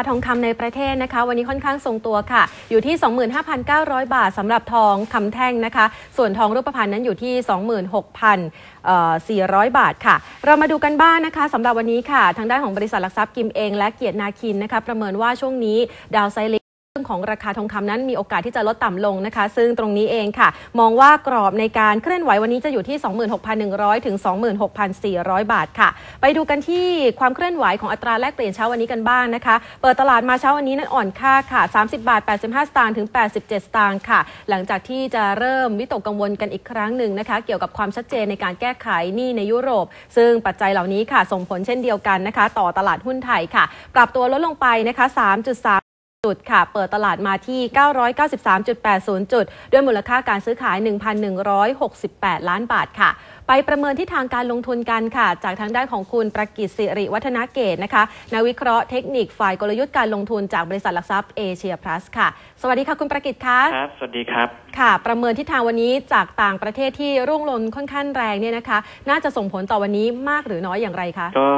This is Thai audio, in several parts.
ทองคำในประเทศนะคะ วันนี้ค่อนข้างทรงตัวค่ะ อยู่ที่ 25,900 บาทสำหรับทองคำแท่งนะคะ ส่วนทองรูปพรรณนั้นอยู่ที่ 26,400 บาทค่ะ เรามาดูกันบ้างนนะคะสำหรับวันนี้ค่ะ ทางด้านของบริษัทหลักทรัพย์กิมเอง และเกียรตินาคินนะคะ ประเมินว่าช่วงนี้ดาวไซลเรื่องของราคาทองคำนั้นมีโอกาสที่จะลดต่ำลงนะคะ ซึ่งตรงนี้เองค่ะ มองว่ากรอบในการเคลื่อนไหววันนี้จะอยู่ที่ 26,100 ถึง 26,400 บาทค่ะ ไปดูกันที่ความเคลื่อนไหวของอัตราแลกเปลี่ยนเช้าวันนี้กันบ้างนะคะ เปิดตลาดมาเช้าวันนี้นั้นอ่อนค่าค่ะ 30 บาท 85 สตางค์ถึง 87 สตางค์ค่ะ หลังจากที่จะเริ่มวิตกกังวลกันอีกครั้งหนึ่งนะคะ เกี่ยวกับความชัดเจนในการแก้ไขหนี้ในยุโรป ซึ่งปัจจัยเหล่านี้ค่ะส่งผลเช่นเดียวกันนะคะ ต่อตลาดหุ้นไทยค่ะ ปรับตัวลดลงไปนะคะ 3.3 จุดค่ะ เปิดตลาดมาที่ 993.80 จุด ด้วยมูลค่าการซื้อขาย 1,168 ล้านบาทค่ะ ไปประเมินที่ทางการลงทุนกันค่ะ จากทางด้านของคุณประกิตสิริวัฒนาเกตนะคะนักวิเคราะห์เทคนิคฝ่ายกลยุทธ์การลงทุนจากบริษัทหลักทรัพย์เอเชียพลัสค่ะ สวัสดีค่ะคุณประกิตคะครับ สวัสดีครับ ค่ะ ประเมินทิศทางวันนี้จากต่างประเทศที่ร่วงลนค่อนข้างแรงเนี่ยนะคะ น่าจะส่งผลต่อวันนี้มากหรือน้อยอย่างไรคะ ก็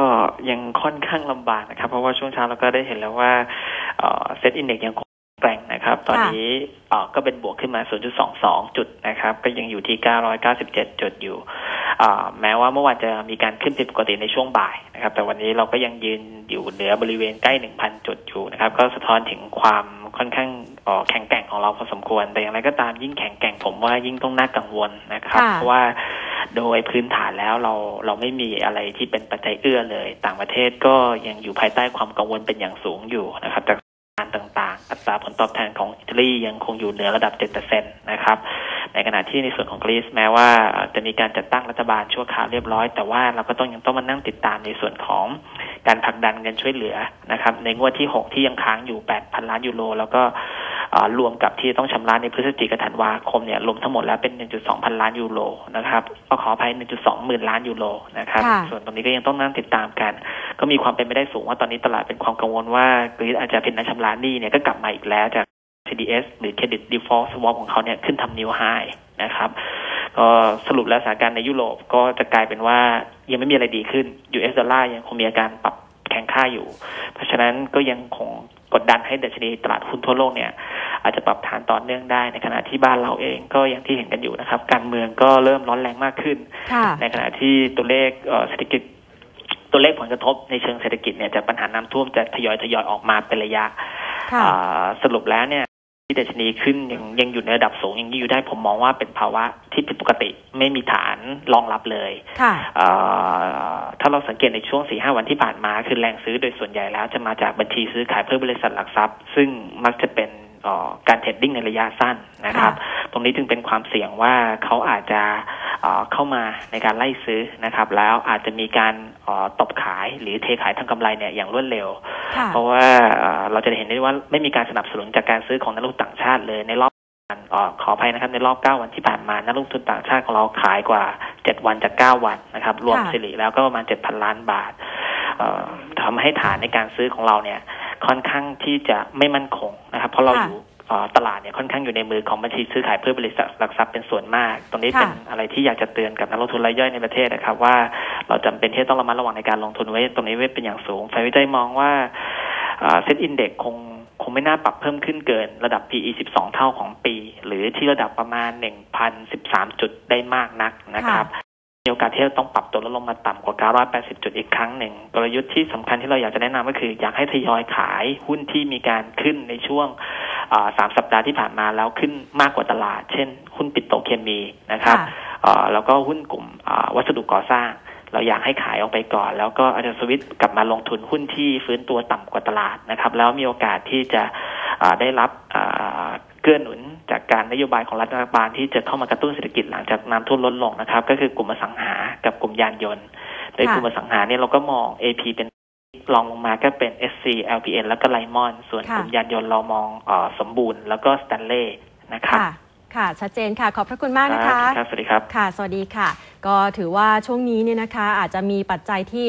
ยังค่อนข้างลำบากนะครับ เพราะว่าช่วงเช้าเราก็ได้เห็นแล้วว่า เซ็ตอินเด็กยังคงแกร่งนะครับ ตอนนี้เอ่อก็เป็นบวกขึ้นมา 0.22 จุดนะครับ ก็ยังอยู่ที่ 997 จุดอยู่ แม้ว่าเมื่อวานจะมีการขึ้นผิดปกติในช่วงบ่ายนะครับ แต่วันนี้เราก็ยังยืนอยู่เหนือบริเวณใกล้ 1,000 จุดอยู่นะครับ ก็สะท้อนถึงความค่อนข้างแข็งแกร่งของเราพอสมควร แต่อย่างไรก็ตามยิ่งแข็งแกร่งผมว่ายิ่งต้องน่ากังวลนะครับ เพราะว่าโดยพื้นฐานแล้วเราเราไม่มีอะไรที่เป็นปัจจัยเอื้อเลย ต่างประเทศก็ยังอยู่ภายใต้ความกังวลเป็นอย่างสูงอยู่นะครับ จากการต่างๆ อัตราผลตอบแทนของอิตาลียังคงอยู่เหนือระดับ 7%นะครับ ในขณะที่ในส่วนของกรีซแม้ว่าจะมีการจัดตั้งรัฐบาลชั่วคราวเรียบร้อย แต่ว่าเราก็ต้องยังต้องมานั่งติดตามในส่วนของการผลักดันเงินช่วยเหลือนะครับ ในงวดที่ 6 ที่ยังค้างอยู่ 8,000 ล้านยูโร แล้วก็ รวมกับที่ต้องชำระในพฤศจิกายนธันวาคมเนี่ยรวมทั้งหมดแล้วเป็น 1.2 พันล้านยูโรนะครับก็ขออภัย 1.2 หมื่นล้านยูโรนะครับ ส่วนตรงนี้ก็ยังต้องนั่งติดตามกัน ก็มีความเป็นไปได้สูงว่าตอนนี้ตลาดเป็นความกังวลว่ากรีซอาจจะเป็นนักชำระหนี้เนี่ยก็กลับมาอีกแล้วจาก CDS หรือ Credit Default Swap ของเขาเนี่ยขึ้นทำนิวไฮนะครับก็สรุปแล้วสถานการณ์ในยุโรปก็จะกลายเป็นว่ายังไม่มีอะไรดีขึ้น US ดอลลาร์ยังคงมีอาการปรับแข็งค่าอยู่ เพราะฉะนั้นก็ยังคงกดดันให้ดัชนีตลาดหุ้นทั่วโลกเนี่ย อาจจะปรับฐานต่อเนื่องได้ในขณะที่บ้านเราเองก็อย่างที่เห็นกันอยู่นะครับ การเมืองก็เริ่มร้อนแรงมากขึ้น ในขณะที่ตัวเลขเศรษฐกิจตัวเลขผลกระทบในเชิงเศรษฐกิจเนี่ยจากปัญหาน้ำท่วมจะทยอยทยอยออกมาเป็นระยะสรุปแล้วเนี่ยที่ดัชนีขึ้นยังยังอยู่ในระดับสูงยังอยู่ได้ผมมองว่าเป็นภาวะที่ผิดปกติไม่มีฐานรองรับเลยถ้าเราสังเกตในช่วงสี่ห้าวันที่ผ่านมา คือแรงซื้อโดยส่วนใหญ่แล้วจะมาจากบัญชีซื้อขายเพื่อบริษัทหลักทรัพย์ ซึ่งมักจะเป็น การเทรดดิ้งในระยะสั้นนะครับ ตรงนี้จึงเป็นความเสี่ยงว่าเขาอาจจะเข้ามาในการไล่ซื้อนะครับ แล้วอาจจะมีการตบขายหรือเทขายทางกำไรเนี่ยอย่างรวดเร็ว เพราะว่าเราจะเห็นได้ว่าไม่มีการสนับสนุนจากการซื้อของนักลงทุนต่างชาติเลยในรอบขออภัยนะครับในรอบ 9 วันที่ผ่านมา นักลงทุนต่างชาติของเราขายกว่า 7 วันจาก 9 วันนะครับ รวมสิริแล้วก็ประมาณ 7,000 ล้านบาททำให้ฐานในการซื้อของเราเนี่ย ค่อนข้างที่จะไม่มั่นคงนะครับเพราะเราอยู่ตลาดเนี่ยค่อนข้างอยู่ในมือของบัญชีซื้อขายเพื่อบริษัทหลักทรัพย์เป็นส่วนมาก ตรงนี้เป็นอะไรที่อยากจะเตือนกับนักลงทุนรายย่อยในประเทศนะครับ ว่าเราจำเป็นที่ต้องระมัดระวังในการลงทุนไว้ตรงนี้ไว้เป็นอย่างสูงฝ่ายวิจัยมองว่าเซ็ตอินเด็กคงคงไม่น่าปรับเพิ่มขึ้นเกินระดับ PE 12 เท่าของปี หรือที่ระดับประมาณ 1,013 จุดได้มากนักนะครับ มีโอกาสที่จะต้องปรับตัวลดลงมาต่ำกว่า 980 จุดอีกครั้งหนึ่ง กลยุทธ์ที่สำคัญที่เราอยากจะแนะนำก็คือ อยากให้ทยอยขายหุ้นที่มีการขึ้นในช่วงสามสัปดาห์ที่ผ่านมาแล้วขึ้นมากกว่าตลาด เช่น หุ้นปิโตรเคมีนะครับแล้วก็หุ้นกลุ่มวัสดุก่อสร้าง เราอยากให้ขายออกไปก่อน แล้วก็อาจจะสวิตกลับมาลงทุนหุ้นที่ฟื้นตัวต่ำกว่าตลาดนะครับ แล้วมีโอกาสที่จะได้รับเกื้อหนุน จากการนโยบายของรัฐบาลที่จะเข้ามากระตุ้นเศรษฐกิจหลังจากน้ำท่วมลดลงนะครับ ก็คือกลุ่มอสังหากับกลุ่มยานยนต์โดยกลุ่มอสังหาเนี่ยเราก็มอง AP เป็นลองลงมาก็เป็น SC LPN แล้วก็ไลมอน ส่วนกลุ่มยานยนต์เรามองอสมบูรณ์แล้วก็สแตนเล่นะครับค่ะ ชัดเจนค่ะ ขอบพระคุณมากนะคะ ครับ สวัสดีครับ ค่ะ สวัสดีค่ะ ก็ถือว่าช่วงนี้เนี่ยนะคะ อาจจะมีปัจจัยที่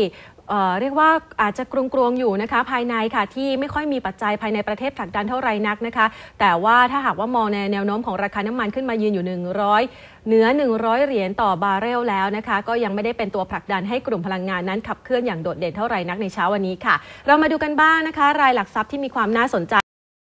เรียกว่าอาจจะกรุงกรวงอยู่นะคะภายในค่ะที่ไม่ค่อยมีปัจจัยภายในประเทศผลักดันเท่าไรนักนะคะ แต่ว่าถ้าหากว่ามองในแนวโน้มของราคาน้ำมันขึ้นมายืนอยู่ 100เหนือ 100 เหรียญต่อบาร์เรลแล้วนะคะ ก็ยังไม่ได้เป็นตัวผลักดันให้กลุ่มพลังงานนั้นขับเคลื่อนอย่างโดดเด่นเท่าไรนักในเช้าวันนี้ค่ะ เรามาดูกันบ้างนะคะ รายหลักทรัพย์ที่มีความน่าสนใจ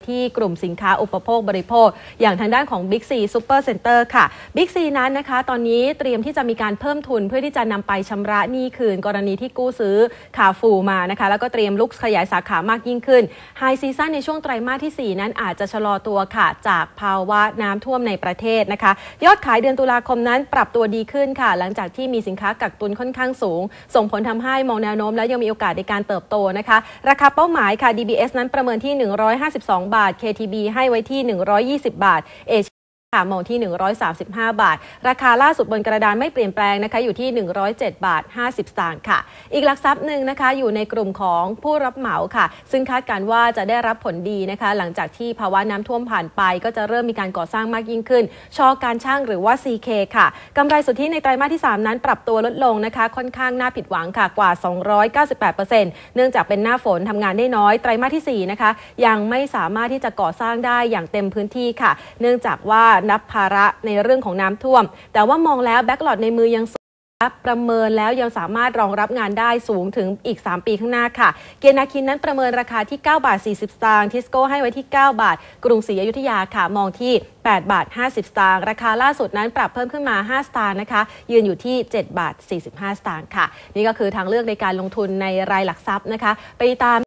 ที่กลุ่มสินค้าอุปโภคบริโภค อย่างทางด้านของ Big C Super Center ค่ะ Big C นั้นนะคะ ตอนนี้เตรียมที่จะมีการเพิ่มทุนเพื่อที่จะนำไปชำระหนี้คืน กรณีที่กู้ซื้อขาฟูมานะคะ แล้วก็เตรียมลุกขยายสาขามากยิ่งขึ้นไฮซีซั o นในช่วงไตรมาสที่ 4 นั้นอาจจะชะลอตัวค่ะ จากภาวะน้ำท่วมในประเทศนะคะ ยอดขายเดือนตุลาคมนั้นปรับตัวดีขึ้นค่ะ หลังจากที่มีสินค้ากักตุนค่อนข้างสูง ส่งผลทำให้มองแนวโน้ม และยังมีโอกาสในการเติบโตนะคะ ราคาเป้าหมายค่ะ DBS นั้นประเมินที่ 152 บาท KTB ให้ไว้ที่ 120 บาทเอช ค่ะมองที่ 135 บาท ราคาล่าสุดบนกระดานไม่เปลี่ยนแปลงนะคะอยู่ที่ 107 บาท 50 สตางค์ค่ะ อีกหลักทรัพย์หนึ่งนะคะอยู่ในกลุ่มของผู้รับเหมาค่ะ ซึ่งคาดการณ์ว่าจะได้รับผลดีนะคะ หลังจากที่ภาวะน้ำท่วมผ่านไป ก็จะเริ่มมีการก่อสร้างมากยิ่งขึ้น ชอการช่างหรือว่า CK ค่ะกำไรสุทธิในไตรมาสที่ 3 นั้นปรับตัวลดลงนะคะ ค่อนข้างน่าผิดหวังค่ะกว่า 298%เนื่องจากเป็นหน้าฝนทำงานได้น้อยไตรมาสที่4นะคะยังไม่สามารถที่จะก่อสร้างได้อย่างเต็มพื้นที่ค่ะ เนื่องจากว่านับภาระในเรื่องของน้ำท่วม แต่ว่ามองแล้วแบ็กหลอดในมือยังสูงประเมินแล้วยังสามารถรองรับงานได้สูงถึงอีก 3 ปีข้างหน้าค่ะ เกียรนาคินนั้นประเมินราคาที่ 9 บาท 40 สตางค์ทิสโก้ให้ไว้ที่ 9 บาท กรุงศรีอยุธยาค่ะ มองที่ 8 บาท 50 สตางค์ราคาล่าสุดนั้นปรับเพิ่มขึ้นมา 5 สตางค์นะคะ ยืนอยู่ที่ 7 บาท 45 สตางค์ค่ะ นี่ก็คือทางเลือกในการลงทุนในรายหลักทรัพย์นะคะ ไปตาม